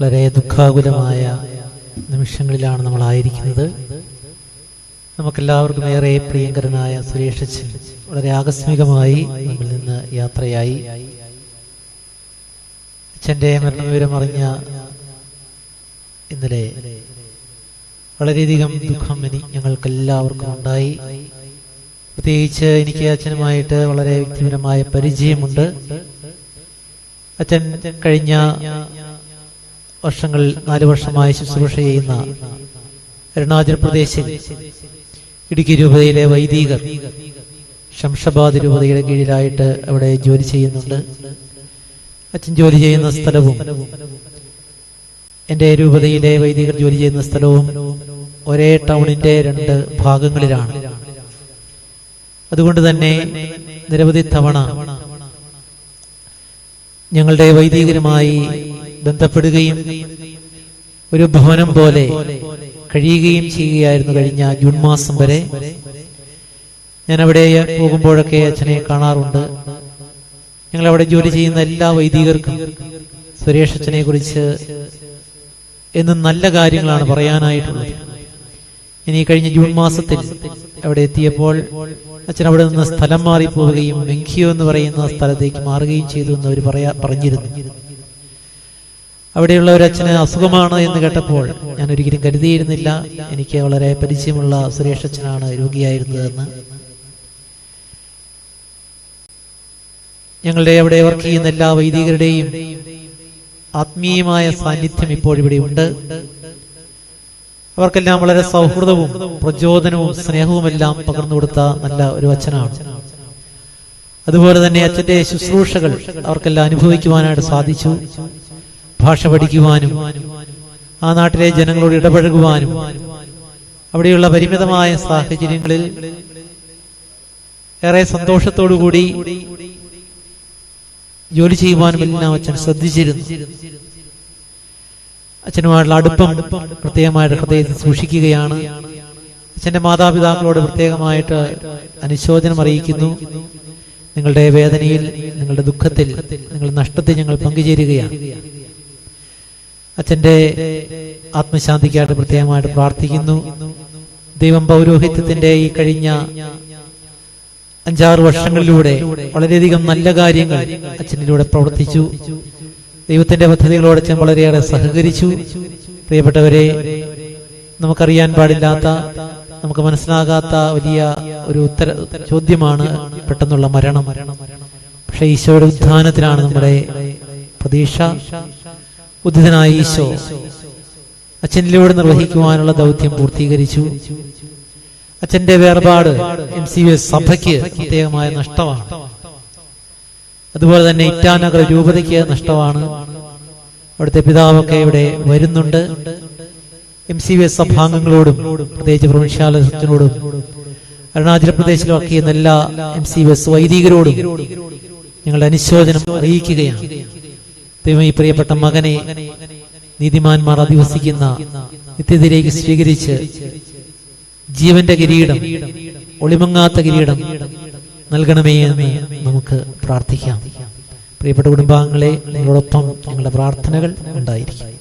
വളരെ ദുഃഖാകുലമായ നിമിഷങ്ങളിലാണ് നമ്മളായിരിക്കുന്നത്. നമുക്കെല്ലാവർക്കും ഏറെ പ്രിയങ്കരനായ സുരേഷ് അച്ഛൻ വളരെ ആകസ്മികമായി നമ്മിൽ നിന്ന് യാത്രയായി. അച്ഛന്റെ മരണവിവരം അറിഞ്ഞ ഇന്നലെ വളരെയധികം ദുഃഖം ഇനി ഞങ്ങൾക്കെല്ലാവർക്കും ഉണ്ടായി. പ്രത്യേകിച്ച് എനിക്ക് അച്ഛനുമായിട്ട് വളരെ വ്യക്തിപരമായ പരിചയമുണ്ട്. അച്ഛൻ കഴിഞ്ഞ വർഷങ്ങൾ നാല് വർഷമായി ശുശ്രൂഷ ചെയ്യുന്ന അരുണാചൽ പ്രദേശിൽ ഇടുക്കി രൂപതയിലെ വൈദികർ ശംഷബാദ് രൂപതയുടെ കീഴിലായിട്ട് അവിടെ ജോലി ചെയ്യുന്നുണ്ട്. അച്ഛൻ ജോലി ചെയ്യുന്ന സ്ഥലവും എന്റെ രൂപതയിലെ വൈദികർ ജോലി ചെയ്യുന്ന സ്ഥലവും ഒരേ ടൗണിന്റെ രണ്ട് ഭാഗങ്ങളിലാണ്. അതുകൊണ്ട് തന്നെ നിരവധി തവണ ഞങ്ങളുടെ വൈദികരുമായി ബന്ധപ്പെടുകയും ഒരു ഭവനം പോലെ കഴിയുകയും ചെയ്യുകയായിരുന്നു കഴിഞ്ഞ ജൂൺ മാസം വരെ. ഞാൻ അവിടെ പോകുമ്പോഴൊക്കെ അച്ഛനെ കാണാറുണ്ട്. ഞങ്ങൾ അവിടെ ജോലി ചെയ്യുന്ന എല്ലാ വൈദികർക്കും സുരേഷ് അച്ഛനെ കുറിച്ച് എന്നും നല്ല കാര്യങ്ങളാണ് പറയാനായിട്ടുള്ളത്. ഇനി കഴിഞ്ഞ ജൂൺ മാസത്തിൽ അവിടെ എത്തിയപ്പോൾ അച്ഛൻ അവിടെ നിന്ന് സ്ഥലം മാറി പോവുകയും വെങ്കിയോ എന്ന് പറയുന്ന സ്ഥലത്തേക്ക് മാറുകയും ചെയ്തു എന്ന് അവർ പറയാ പറഞ്ഞിരുന്നു. അവിടെയുള്ള ഒരു അച്ഛന് അസുഖമാണ് എന്ന് കേട്ടപ്പോൾ ഞാൻ ഒരിക്കലും കരുതിയിരുന്നില്ല. എനിക്ക് വളരെ പരിചയമുള്ള സുരേഷ് അച്ഛനാണ് രോഗിയായിരുന്നതെന്ന്. ഞങ്ങളുടെ അവിടെ വർക്ക് ചെയ്യുന്ന എല്ലാ വൈദികരുടെയും ആത്മീയമായ സാന്നിധ്യം ഇപ്പോൾ ഇവിടെ ഉണ്ട്. അവർക്കെല്ലാം വളരെ സൗഹൃദവും പ്രചോദനവും സ്നേഹവുമെല്ലാം പകർന്നു കൊടുത്ത നല്ല ഒരു അച്ഛനാണ്. അതുപോലെ തന്നെ അച്ഛന്റെ ശുശ്രൂഷകൾ അവർക്കെല്ലാം അനുഭവിക്കുവാനായിട്ട് സാധിച്ചു. ഭാഷ പഠിക്കുവാനും ആ നാട്ടിലെ ജനങ്ങളോട് ഇടപഴകുവാനും അവിടെയുള്ള പരിമിതമായ സാഹചര്യങ്ങളിൽ ഏറെ സന്തോഷത്തോടുകൂടി ജോലി ചെയ്യുവാനും എല്ലാം അച്ഛൻ ശ്രദ്ധിച്ചിരുന്നു. അച്ഛനുമായിട്ടുള്ള അടുപ്പം പ്രത്യേകമായിട്ട് ഹൃദയത്തിൽ സൂക്ഷിക്കുകയാണ്. അച്ഛന്റെ മാതാപിതാക്കളോട് പ്രത്യേകമായിട്ട് അനുശോചനം അറിയിക്കുന്നു. നിങ്ങളുടെ വേദനയിൽ നിങ്ങളുടെ ദുഃഖത്തിൽ നിങ്ങളുടെ നഷ്ടത്തിൽ ഞങ്ങൾ പങ്കുചേരുകയാണ്. അച്ഛന്റെ ആത്മശാന്തിക്കായിട്ട് പ്രത്യേകമായിട്ട് പ്രാർത്ഥിക്കുന്നു. ദൈവം പൗരോഹിത്യത്തിന്റെ ഈ കഴിഞ്ഞ അഞ്ചാറ് വർഷങ്ങളിലൂടെ വളരെയധികം നല്ല കാര്യങ്ങൾ അച്ഛനിലൂടെ പ്രവർത്തിച്ചു. ദൈവത്തിന്റെ പദ്ധതികളോട് അച്ഛൻ വളരെയേറെ സഹകരിച്ചു. പ്രിയപ്പെട്ടവരെ നമുക്കറിയാൻ പാടില്ലാത്ത നമുക്ക് മനസ്സിലാകാത്ത വലിയ ഒരു ഉത്തര ചോദ്യമാണ് പെട്ടെന്നുള്ള മരണം. പക്ഷെ ഈശോയുടെ ഉത്ഥാനത്തിലാണ് നമ്മുടെ പ്രതീക്ഷ. ഉദ്ധിതനായ ഈശോ അച്ഛനിലൂടെ നിർവഹിക്കുവാനുള്ള ദൗത്യം പൂർത്തീകരിച്ചു. അച്ഛന്റെ വേർപാട് എം സി എസ് സഭയ്ക്ക് പ്രത്യേകമായ നഷ്ടമാണ്. അതുപോലെ തന്നെ ഇറ്റാനഗർ രൂപതയ്ക്ക് നഷ്ടമാണ്. അവിടുത്തെ പിതാവൊക്കെ ഇവിടെ വരുന്നുണ്ട്. എം സി എസ് സഭാംഗങ്ങളോടും പ്രത്യേകിച്ച് പ്രവിശ്യാലോടും അരുണാചൽ പ്രദേശിൽ വർക്ക് ചെയ്യുന്ന എല്ലാ എം സി എസ് വൈദികരോടും ഞങ്ങളുടെ അനുശോചനം അറിയിക്കുകയാണ്. ദൈവം ഈ പ്രിയപ്പെട്ട മകനെ നീതിമാന്മാർ അധിവസിക്കുന്ന നിത്യതയിലേക്ക് സ്വീകരിച്ച് ജീവന്റെ കിരീടം ഒളിമങ്ങാത്ത കിരീടം നൽകണമേ എന്ന് നമുക്ക് പ്രാർത്ഥിക്കാം. പ്രിയപ്പെട്ട കുടുംബാംഗങ്ങളെ നിങ്ങളോടൊപ്പം ഞങ്ങളുടെ പ്രാർത്ഥനകൾ ഉണ്ടായിരിക്കും.